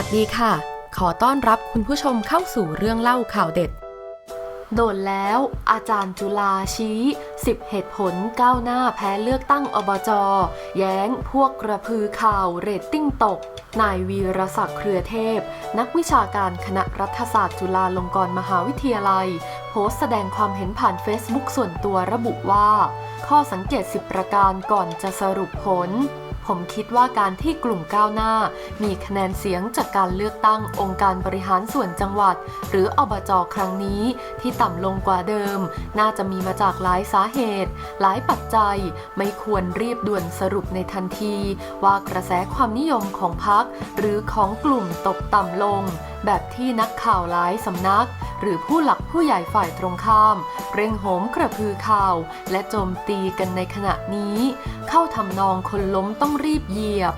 วัสดีค่ะ ขอต้อนรับคุณผู้ชมเข้าสู่เรื่องเล่าข่าวเด็ด โดนแล้วอาจารย์จุลาชี้ 10 เหตุผลก้าวหน้าแพ้เลือกตั้งอบจ แย้งพวกกระพือข่าวเรตติ้งตก นายวีรศักดิ์เครือเทพ นักวิชาการคณะรัฐศาสตร์จุฬาลงกรณ์มหาวิทยาลัย โพสต์แสดงความเห็นผ่านเฟซบุ๊กส่วนตัวระบุว่า ข้อสังเกต 10 ประการก่อนจะสรุปผล ผมคิดว่าการที่กลุ่มก้าวหน้า มีคะแนนเสียงจากการเลือกตั้งองค์การบริหารส่วนจังหวัด หรืออบจครั้งนี้ที่ต่ำลงกว่าเดิม น่าจะมีมาจากหลายสาเหตุ หลายปัจจัยไม่ควรรีบด่วนสรุปในทันที ว่ากระแสความนิยมของพรรคหรือของกลุ่มตกต่ำลงแบบที่นักข่าวหลายสำนัก หรือผู้หลักผู้ใหญ่ฝ่ายตรงข้าม เร่งโหมกระพือข่าว และโจมตีกันในขณะนี้ เข้าทำนองคนล้มต้องรีบเหยียบ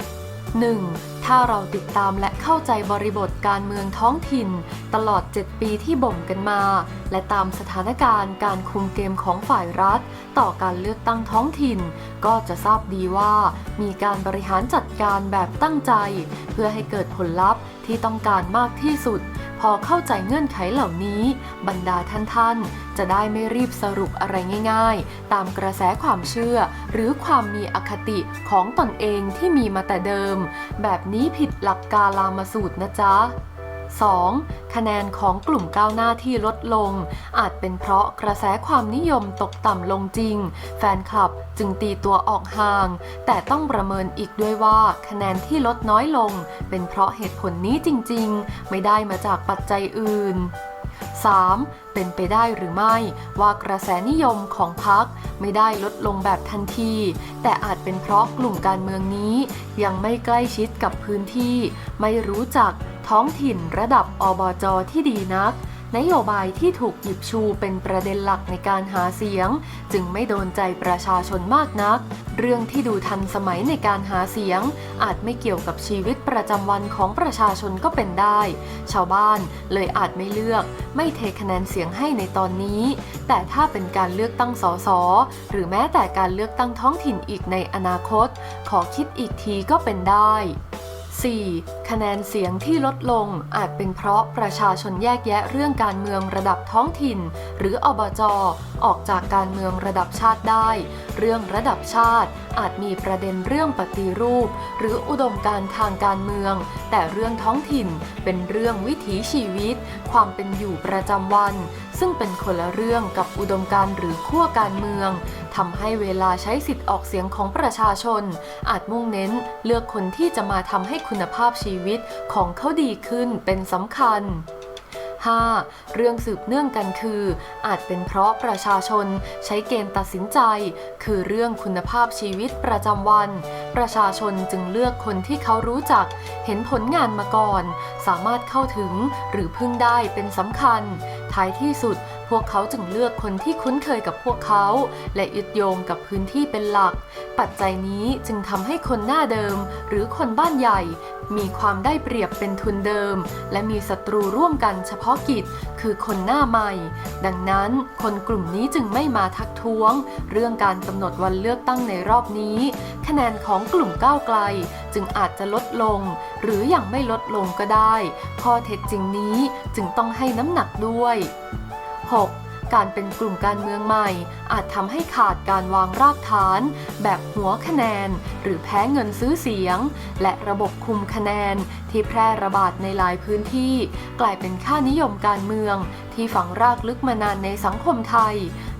1. ถ้าเราติดตามและเข้าใจบริบทการเมืองท้องถิ่น ตลอด 7 ปีที่บ่มกันมา และตามสถานการณ์การคุมเกมของฝ่ายรัฐ ต่อการเลือกตั้งท้องถิ่น ก็จะทราบดีว่า มีการบริหารจัดการแบบตั้งใจ เพื่อให้เกิดผลลัพธ์ที่ต้องการมากที่สุด พอเข้าใจเงื่อนไขเหล่านี้ บรรดาท่านๆจะได้ไม่รีบสรุปอะไรง่าย ๆ ตามกระแสความเชื่อ หรือความมีอคติของตนเองที่มีมาแต่เดิม แบบนี้ผิดหลักกาลามาสูตรนะจ๊ะ 2. คะแนนของกลุ่มก้าวหน้าที่ลดลง อาจเป็นเพราะกระแสความนิยมตกต่ำลงจริง แฟนคลับจึงตีตัวออกห่าง แต่ต้องประเมินอีกด้วยว่าคะแนนที่ลดน้อยลง เป็นเพราะเหตุผลนี้จริง ๆ ไม่ได้มาจากปัจจัยอื่น 3. เป็นไปได้หรือไม่ ว่ากระแสนิยมของพรรคไม่ได้ลดลงแบบทันที แต่อาจเป็นเพราะกลุ่มการเมืองนี้ ยังไม่ใกล้ชิดกับพื้นที่ ไม่รู้จัก ท้องถิ่นระดับอบจที่ดีนัก นโยบายที่ถูกหยิบชูเป็นประเด็นหลักในการหาเสียง จึงไม่โดนใจประชาชนมากนัก เรื่องที่ดูทันสมัยในการหาเสียง อาจไม่เกี่ยวกับชีวิตประจำวันของประชาชนก็เป็นได้ ชาวบ้านเลยอาจไม่เลือก ไม่เทคะแนนเสียงให้ในตอนนี้ แต่ถ้าเป็นการเลือกตั้งสสหรือแม้แต่การเลือกตั้งท้องถิ่นอีกในอนาคต ขอคิดอีกทีก็เป็นได้ 4. คะแนนเสียงที่ลดลงอาจเป็นเพราะประชาชนแยกแยะเรื่องการเมืองระดับท้องถิ่น หรืออบจออกจากการเมืองระดับชาติได้ เรื่องระดับชาติ อาจมีประเด็นเรื่องปฏิรูป หรืออุดมการทางการเมือง แต่เรื่องท้องถิ่นเป็นเรื่องวิถีชีวิต ความเป็นอยู่ประจำวัน ซึ่งเป็นคนละเรื่องกับอุดมการหรือขั้วการเมืองทำให้เวลาใช้สิทธิ์ออกเสียงของประชาชน อาจมุ่งเน้นเลือกคนที่จะมาทำให้คุณภาพชีวิตของเขาดีขึ้นเป็นสำคัญ 5. เรื่องสืบเนื่องกันคือ อาจเป็นเพราะประชาชนใช้เกณฑ์ตัดสินใจ คือเรื่องคุณภาพชีวิตประจำวัน ประชาชนจึงเลือกคนที่เขารู้จัก เห็นผลงานมาก่อน สามารถเข้าถึงหรือพึ่งได้เป็นสำคัญ ท้ายที่สุด พวกเขาจึงเลือกคนที่คุ้นเคยกับพวกเขา และยึดโยงกับพื้นที่เป็นหลัก ปัจจัยนี้จึงทำให้คนหน้าเดิม หรือคนบ้านใหญ่ มีความได้เปรียบเป็นทุนเดิม และมีศัตรูร่วมกันเฉพาะกิจ คือคนหน้าใหม่ ดังนั้นคนกลุ่มนี้จึงไม่มาทักท้วง เรื่องการกำหนดวันเลือกตั้งในรอบนี้ คะแนนของกลุ่มก้าวไกล จึงอาจจะลดลง หรืออยังไม่ลดลงก็ได้ ข้อเท็จจริงนี้จึงต้องให้น้ำหนักด้วย 6. การเป็นกลุ่มการเมืองใหม่ อาจทำให้ขาดการวางรากฐาน แบบหัวคะแนน หรือแพ้เงินซื้อเสียง และระบบคุมคะแนนที่แพร่ระบาดในหลายพื้นที่ กลายเป็นค่านิยมการเมือง ที่ฝังรากลึกมานานในสังคมไทย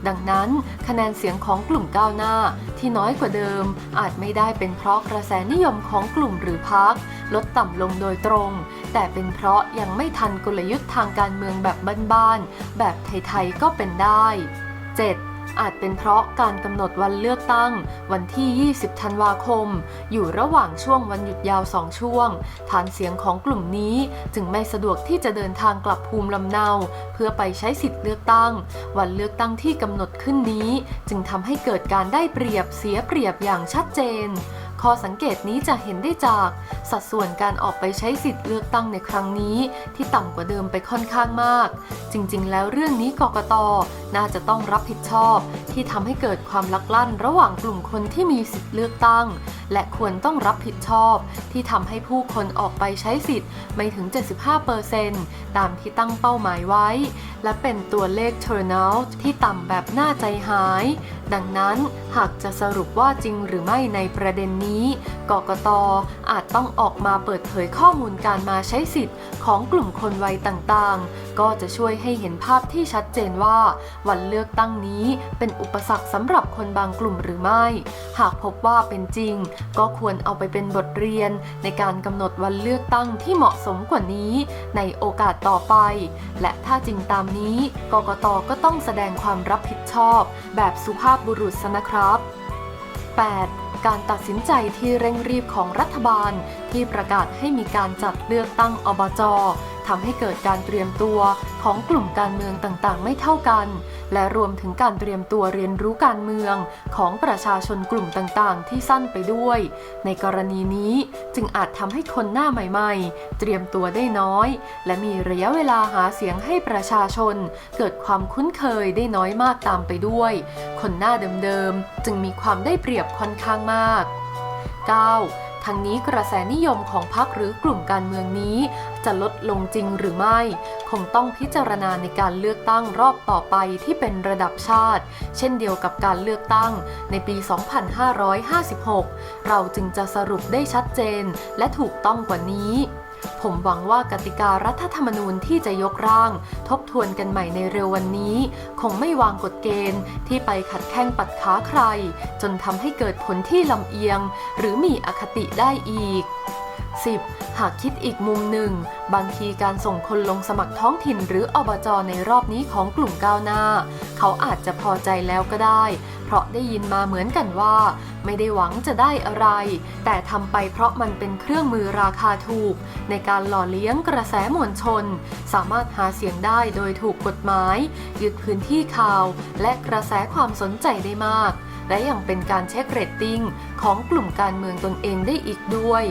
ดังนั้นคะแนนเสียงของกลุ่มก้าวหน้าที่น้อยกว่าเดิม อาจไม่ได้เป็นเพราะกระแสนิยมของกลุ่มหรือพรรค ลดต่ำลงโดยตรง แต่เป็นเพราะยังไม่ทันกลยุทธ์ทางการเมืองแบบบ้านๆ แบบไทยๆ ก็เป็นได้ 7. อาจเป็นเพราะการกำหนดวันเลือกตั้ง วันที่ 20 ธันวาคม อยู่ระหว่างช่วงวันหยุดยาวสองช่วง ฐานเสียงของกลุ่มนี้จึงไม่สะดวกที่จะเดินทางกลับภูมิลำเนา เพื่อไปใช้สิทธิ์เลือกตั้ง วันเลือกตั้งที่กำหนดขึ้นนี้ จึงทำให้เกิดการได้เปรียบเสียเปรียบอย่างชัดเจน ข้อสังเกตนี้จะเห็นได้จาก สัดส่วนการออกไปใช้สิทธิ์เลือกตั้งในครั้งนี้ ที่ต่ำกว่าเดิมไปค่อนข้างมาก จริง ๆ แล้วเรื่องนี้กกตน่าจะต้องรับผิดชอบ ที่ทำให้เกิดความลักลั่นระหว่างกลุ่มคนที่มีสิทธิ์เลือกตั้ง และควรต้องรับผิดชอบ ที่ทำให้ผู้คนออกไปใช้สิทธิ์ ไม่ถึง 75%ตามที่ตั้งเป้าหมายไว้ และเป็นตัวเลข turnout ที่ต่ำแบบน่าใจหาย ดังนั้นหากจะสรุปว่าจริงหรือไม่ในประเด็นนี้กกตอาจต้องออกมาเปิดเผยข้อมูลการมาใช้สิทธิ์ของกลุ่มคนวัยต่างๆ ก็จะช่วยให้เห็นภาพที่ชัดเจนว่า วันเลือกตั้งนี้เป็นอุปสรรคสำหรับคนบางกลุ่มหรือไม่ หากพบว่าเป็นจริง ก็ควรเอาไปเป็นบทเรียน ในการกำหนดวันเลือกตั้งที่เหมาะสมกว่านี้ ในโอกาสต่อไป และถ้าจริงตามนี้ กกตก็ต้องแสดงความรับผิดชอบ แบบสุภาพบุรุษนะครับ 8. การตัดสินใจที่เร่งรีบของรัฐบาล ที่ประกาศให้มีการจัดเลือกตั้งอบจ ทำให้เกิดการเตรียมตัวของกลุ่มการเมืองต่างๆ ไม่เท่ากัน และรวมถึงการเตรียมตัวเรียนรู้การเมืองของประชาชนกลุ่มต่างๆ ที่สั้นไปด้วย ในกรณีนี้จึงอาจทำให้คนหน้าใหม่ๆ เตรียมตัวได้น้อย และมีระยะเวลาหาเสียงให้ประชาชน เกิดความคุ้นเคยได้น้อยมากตามไปด้วย คนหน้าเดิมๆ จึงมีความได้เปรียบค่อนข้างมาก 9. ทั้งนี้กระแสนิยมของพรรคหรือกลุ่มการเมืองนี้ จะลดลงจริงหรือไม่ คงต้องพิจารณาในการเลือกตั้งรอบต่อไปที่เป็นระดับชาติ เช่นเดียวกับการเลือกตั้งในปี 2556 เราจึงจะสรุปได้ชัดเจนและถูกต้องกว่านี้ ผมหวังว่ากติการัฐธรรมนูญที่จะยกร่าง ทบทวนกันใหม่ในเร็ววันนี้ คงไม่วางกฎเกณฑ์ที่ไปขัดแข้งปัดขาใคร จนทำให้เกิดผลที่ลำเอียง หรือมีอคติได้อีก 10. หากคิดอีกมุมหนึ่ง บางทีการส่งคนลงสมัครท้องถิ่นหรืออบจในรอบนี้ของกลุ่มก้าวหน้า เขาอาจจะพอใจแล้วก็ได้ เพราะได้ยินมาเหมือนกันว่า ไม่ได้หวังจะได้อะไร แต่ทำไปเพราะมันเป็นเครื่องมือราคาถูก ในการหล่อเลี้ยงกระแสมวลชน สามารถหาเสียงได้โดยถูกกฎหมาย ยึดพื้นที่ข่าว และกระแสความสนใจได้มาก และยังเป็นการเช็คเรตติ้งของกลุ่มการเมืองตนเองได้อีกด้วย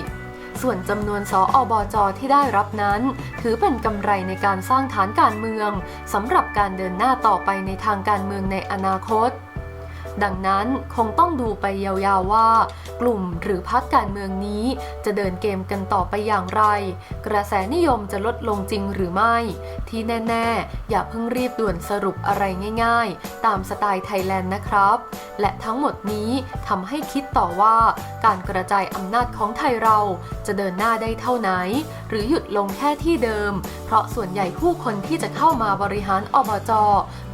ส่วนจำนวนสออบจที่ได้รับนั้น ถือเป็นกำไรในการสร้างฐานการเมืองสำหรับการเดินหน้าต่อไปในทางการเมืองในอนาคต ดังนั้นคงต้องดูไปยาวๆว่า กลุ่มหรือพรรคการเมืองนี้ จะเดินเกมกันต่อไปอย่างไร กระแสนิยมจะลดลงจริงหรือไม่ ที่แน่ๆ อย่าเพิ่งรีบด่วนสรุปอะไรง่ายๆ ตามสไตล์ไทยแลนด์นะครับ และทั้งหมดนี้ทำให้คิดต่อว่า การกระจายอำนาจของไทยเราจะเดินหน้าได้เท่าไหน หรือหยุดลงแค่ที่เดิม เพราะส่วนใหญ่ผู้คนที่จะเข้ามาบริหารอบจ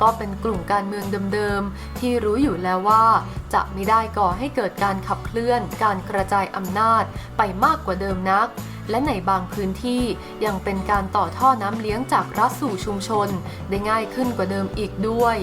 ก็เป็นกลุ่มการเมืองเดิมๆที่รู้อยู่แล้วว่า จะไม่ได้ก่อให้เกิดการขับเคลื่อน การกระจายอำนาจไปมากกว่าเดิมนัก และในบางพื้นที่ยังเป็นการต่อท่อน้ำเลี้ยงจากรัฐสู่ชุมชน ได้ง่ายขึ้นกว่าเดิมอีกด้วย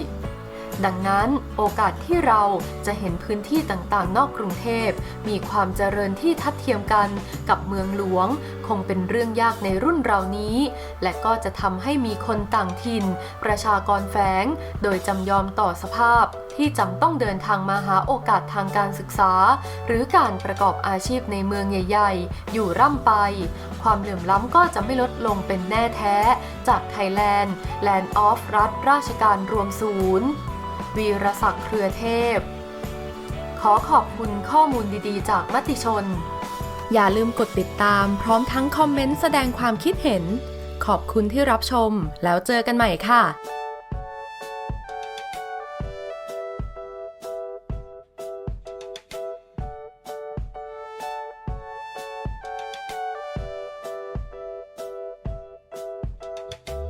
ดังนั้นโอกาสที่เราจะเห็นพื้นที่ต่างๆ นอกกรุงเทพ มีความเจริญที่ทัดเทียมกันกับเมืองหลวง คงเป็นเรื่องยากในรุ่นเรานี้ และก็จะทำให้มีคนต่างถิ่น ประชากรแฝง โดยจำยอมต่อสภาพ ที่จำต้องเดินทางมาหาโอกาสทางการศึกษา หรือการประกอบอาชีพในเมืองใหญ่ๆ อยู่ร่ำไป ความเหลื่อมล้ำก็จะไม่ลดลงเป็นแน่แท้ จากไทยแลนด์ Land of รัฐราชการรวมศูนย์ วีรศักดิ์เครือเทพ ขอขอบคุณข้อมูลดีๆ จากมติชน อย่าลืมกดติดตามพร้อมทั้งคอมเมนต์แสดงความคิดเห็น ขอบคุณที่รับชม แล้วเจอกันใหม่ค่ะ